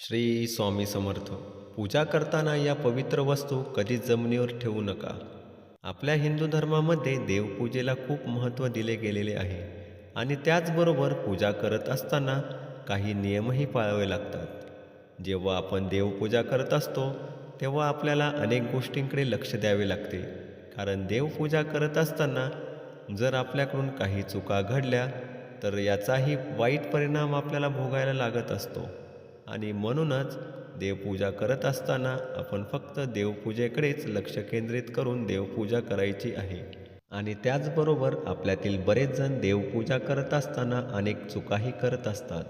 श्री स्वामी समर्थ पूजा करताना या पवित्र वस्तू कधीच जमिनीवर ठेवू नका. आपल्या हिंदू धर्मामध्ये देवपूजेला खूप महत्त्व दिले गेलेले आहे आणि त्याचबरोबर पूजा करत असताना काही नियमही पाळावे लागतात. जेव्हा आपण देवपूजा करत असतो तेव्हा आपल्याला अनेक गोष्टींकडे लक्ष द्यावे लागते. कारण देवपूजा करत असताना जर आपल्याकडून काही चुका घडल्या तर याचाही वाईट परिणाम आपल्याला भोगायला लागत असतो. आणि म्हणूनच देवपूजा करत असताना आपण फक्त देवपूजेकडेच लक्ष केंद्रित करून देवपूजा करायची आहे. आणि त्याचबरोबर आपल्यातील बरेच जण देवपूजा करत असताना अनेक चुकाही करत असतात.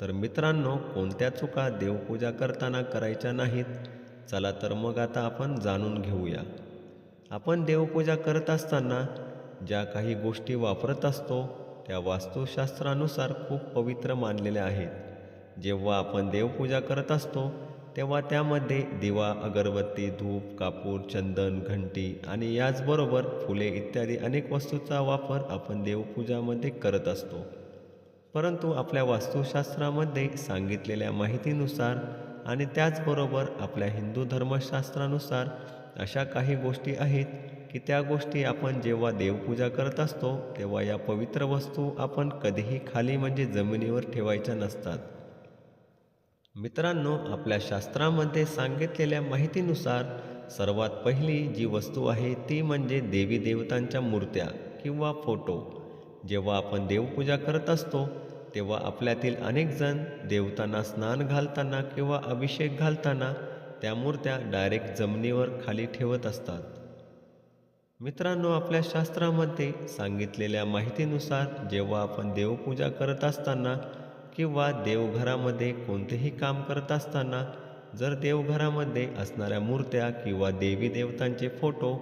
तर मित्रांनो कोणत्या चुका देवपूजा करताना करायच्या नाहीत? चला तर मग आता आपण जाणून घेऊया. आपण देवपूजा करत असताना ज्या काही गोष्टी वापरत असतो त्या वास्तुशास्त्रानुसार खूप पवित्र मानलेल्या आहेत. जेव्हा आपण देवपूजा करत असतो तेव्हा त्यामध्ये दिवा अगरबत्ती धूप कापूर चंदन घंटी आणि याचबरोबर फुले इत्यादी अनेक वस्तूचा वापर आपण देवपूजामध्ये करत असतो. परंतु आपल्या वास्तुशास्त्रामध्ये सांगितलेल्या माहितीनुसार आणि त्याचबरोबर आपल्या हिंदू धर्मशास्त्रानुसार अशा काही गोष्टी आहेत की त्या गोष्टी आपण जेव्हा देवपूजा करत असतो तेव्हा या पवित्र वस्तू आपण कधीही खाली म्हणजे जमिनीवर ठेवायच्या नसतात. मित्रांनो आपल्या शास्त्रामध्ये सांगितलेल्या माहितीनुसार सर्वात पहिली जी वस्तू आहे ती म्हणजे देवी देवतांच्या मूर्त्या किंवा फोटो. जेव्हा आपण देवपूजा करत असतो तेव्हा आपल्यातील अनेकजण देवतांना स्नान घालताना किंवा अभिषेक घालताना त्या मूर्त्या डायरेक्ट जमिनीवर खाली ठेवत असतात. मित्रांनो आपल्या शास्त्रामध्ये सांगितलेल्या माहितीनुसार जेव्हा आपण देवपूजा करत असताना किंवा देवघरामध्ये कोणतेही काम करत असताना जर देवघरामध्ये असणाऱ्या मूर्त्या किंवा देवी देवतांचे फोटो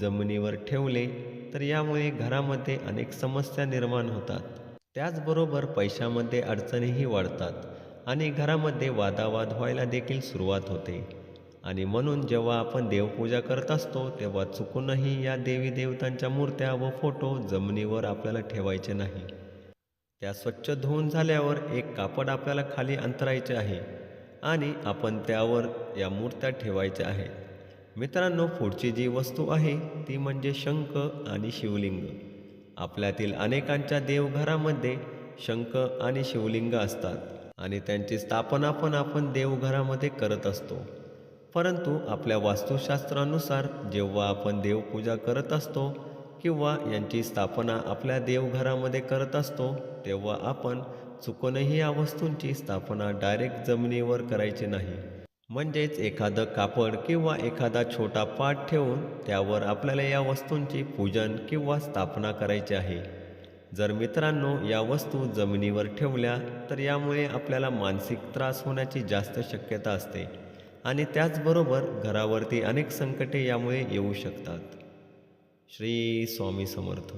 जमिनीवर ठेवले तर यामुळे घरामध्ये अनेक समस्या निर्माण होतात. त्याचबरोबर पैशामध्ये अडचणीही वाढतात आणि घरामध्ये वादावाद व्हायला देखील सुरुवात होते. आणि म्हणून जेव्हा आपण देवपूजा करत असतो तेव्हा चुकूनही या देवी देवतांच्या मूर्त्या व फोटो जमिनीवर आपल्याला ठेवायचे नाही. त्या स्वच्छ धुवून झाल्यावर एक कापड आपल्याला खाली अंतरायचे आहे आणि आपण त्यावर या मूर्त्या ठेवायच्या आहेत. मित्रांनो पुढची जी वस्तू आहे ती म्हणजे शंख आणि शिवलिंग. आपल्यातील अनेकांच्या देवघरामध्ये शंख आणि शिवलिंग असतात आणि त्यांची स्थापना पण आपण देवघरामध्ये करत असतो. परंतु आपल्या वास्तुशास्त्रानुसार जेव्हा आपण देवपूजा करत असतो किंवा यांची स्थापना आपल्या देवघरामध्ये करत असतो तेव्हा आपण चुकूनही या वस्तूंची स्थापना डायरेक्ट जमिनीवर करायची नाही. म्हणजेच एखादं कापड किंवा एखादा छोटा पाट ठेवून त्यावर आपल्याला या वस्तूंची पूजन किंवा स्थापना करायची आहे. जर मित्रांनो या वस्तू जमिनीवर ठेवल्या तर यामुळे आपल्याला मानसिक त्रास होण्याची जास्त शक्यता असते. आणि त्याचबरोबर घरावरती अनेक संकटे यामुळे येऊ शकतात. श्री स्वामी समर्थ.